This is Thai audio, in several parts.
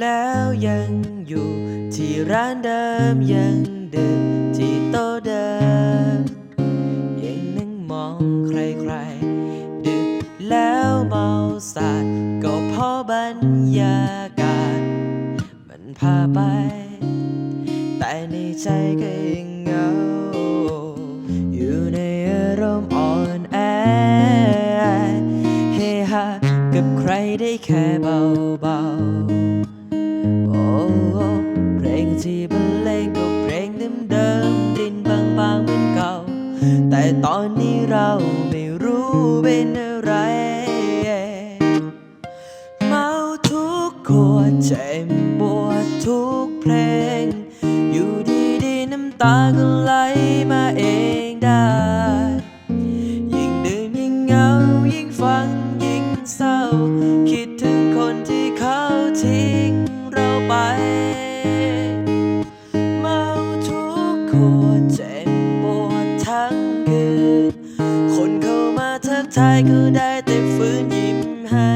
แล้วยังอยู่ ที่ร้านเดิมยังดื่มที่โต๊ะเดิมยังนั่งมองใครๆ ดึกแล้วเมาสาดก็พราะบรรยากาศ มันพาไป แต่ในใจก็ยังเหงา อยู่ในอารมณ์อ่อนแอเฮฮากับใครได้แค่เบาๆ ที่บรรเลงก็เพลงเดิมๆดินบางๆเหมือนเก่า แต่ตอนนี้เราไม่รู้เป็นอะไร เมาทุกขวดเจ็บปวดทุกเพลง อยู่ดีๆน้ำตาก็ไหล ทักทายก็ได้แต่ฝืนยิ้มให้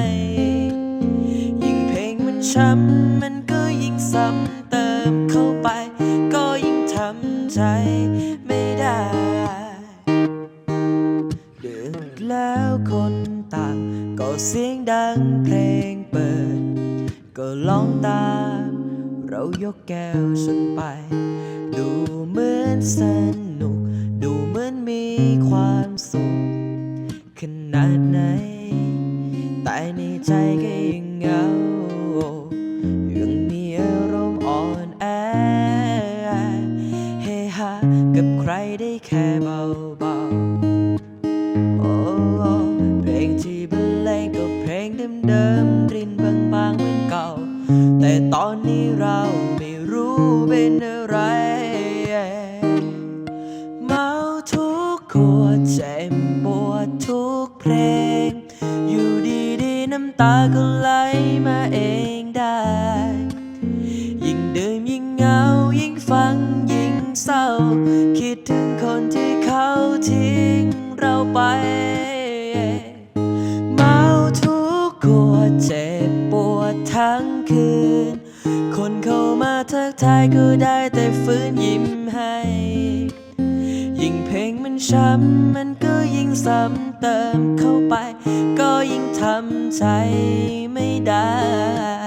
ยิ่งเพลงมันช้ำมันก็ยิ่งซ้ำเติมเข้าไป ก็ยิ่งทำใจไม่ได้ดึกแล้วคนต่างก็เสียงดังเพลงเปิด ก็ร้องตามเรายกแก้วชนไป ดูเหมือนสนุก กับใครได้แค่เบาๆโอ้เพลงที่บรรเลงก็เพลงเดิมๆรินบางๆเหมือนเก่า แต่ตอนนี้เราไม่รู้เป็นอะไร เมาทุกขวดเจ็บปวดทุกเพลง อยู่ดีๆน้ำตาก็ไหลมาเองได้ ยิ่งดื่มยิ่งเหงายิ่งฟัง ไป เมาทุกขวดเจ็บปวดทั้งคืน คนเข้ามาทักทายก็ได้แต่ฝืนยิ้มให้ ยิ่งเพลงมันช้ำมันก็ยิ่งซ้ำเติมเข้าไป ก็ยิ่งทำใจไม่ได้